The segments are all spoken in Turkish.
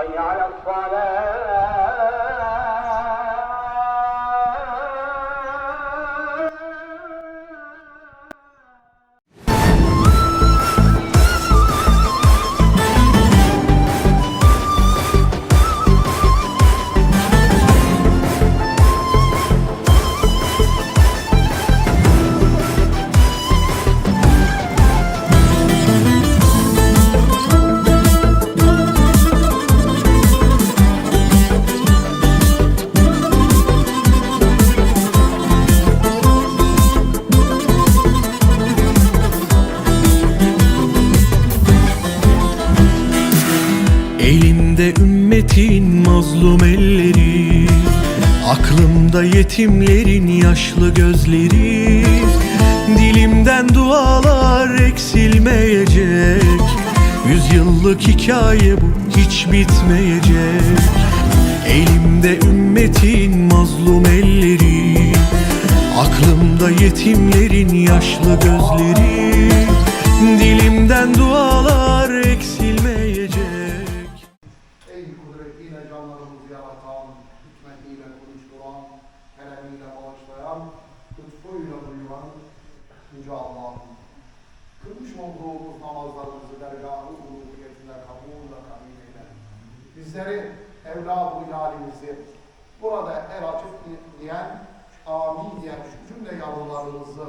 حي على الصلاة. Elimde ümmetin mazlum elleri Aklımda yetimlerin yaşlı gözleri. Dilimden dualar eksilmeyecek Yüzyıllık hikaye bu hiç bitmeyecek. Elimde ümmetin mazlum elleri Aklımda yetimlerin yaşlı gözleri. Dilimden dualar Kılmış olduğumuz namazlarımızı dergâh-ı uluhiyetine kabul ve kabul eyle. Bizleri, evlad-ı yalimizi, burada el açıp diyen, amin diyen şu cümle yavrularımızı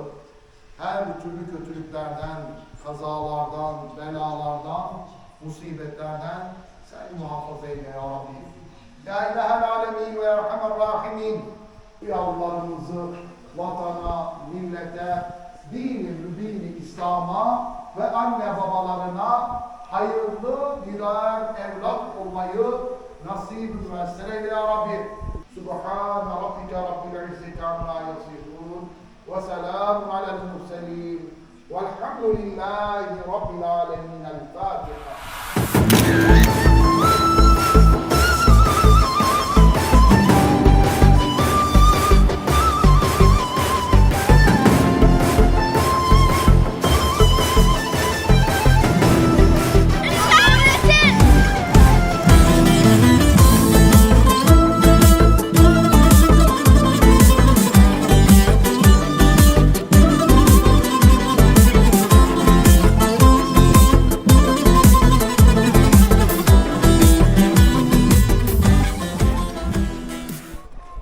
her türlü kötülüklerden, kazalardan, belalardan, musibetlerden sen muhafaza eyle ya Rabbi. Ya ilahel alemin ve erhamer rahimin. Yavrularımızı ve anne babalarına hayırlı birer evlat olmayı nasip müessere ya Rabbi. Rabbil izzeti amma yasifun ve selamun alel murselin velhamdülillahi rabbil alemin. El Fatiha.